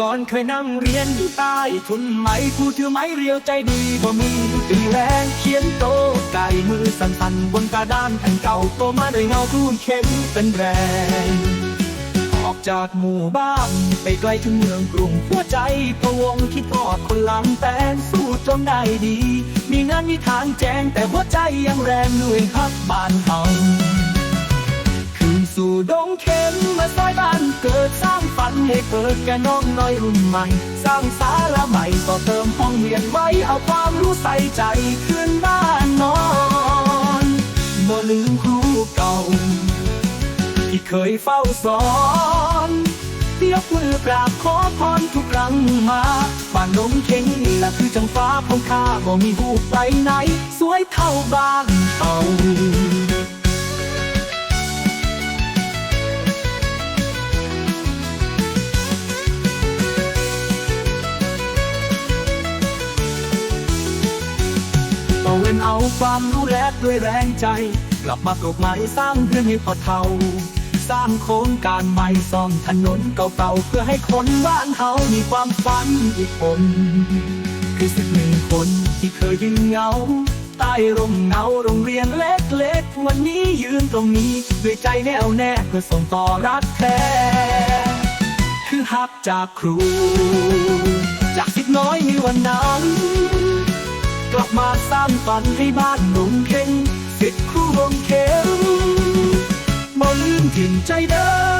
ก่อนเคยนั่งเรียนอยู่ใต้ทุนไหมครูถือไม้เรียวใจดีบ่มีตีแรงเขียนโตไก่มือสั่นๆบนกระดานแผ่นเก่าโตมาด้วยเงาครูนเข็มเป็นแรงออกจากหมู่บ้านไปไกลถึงเมืองกรุงหัวใจพะวงคิดทอดคนหลังแต่สู้จนได้ดี มีงานมีทางแจ้งแต่หัวใจยังแรงหน่วยฮักบ้านเฮาคืนสู่ดงเข็มมาซอยบ้านเกิดสร้าง ให้เกิดแก่น้องน้อยรุ่นใหม่ สร้างสาระใหม่ต่อเติมห้องเรียนไว้เอาความรู้ใส่ใจขึ้นบ้านนอนบ่ลืมครูเก่า ที่เคยเฝ้าสอนยกมือกราบขอพรทุกครั้งมาบ้านนมเข่งนี่แหละคือจังฟ้าของข้าบ่มีหูไปไหน สวยเท่าบ้านเก่า เอาความรู้แลกด้วยแรงใจ กลับมาปลูกไม้สร้างเรื่องให้พอเทาสร้างโครงการใหม่ซ่อมถนนเก่าๆ เพื่อให้คนบ้านเฮามีความฝันอีกคน คือสิบหนึ่งคนที่เคยยืนเงาใต้ร่มเงาโรงเรียนเล็กๆ วันนี้ยืนตรงนี้ ด้วยใจแน่วแน่เพื่อส่งต่อรักแท้คือฮักจากครู จากสิทธิ์น้อยในวันนั้น ลับมาสร้างฝันให้บ้านหนุ่มเข่งติดคู่วงเข็มบ่ลืมถิ่นใจเดิม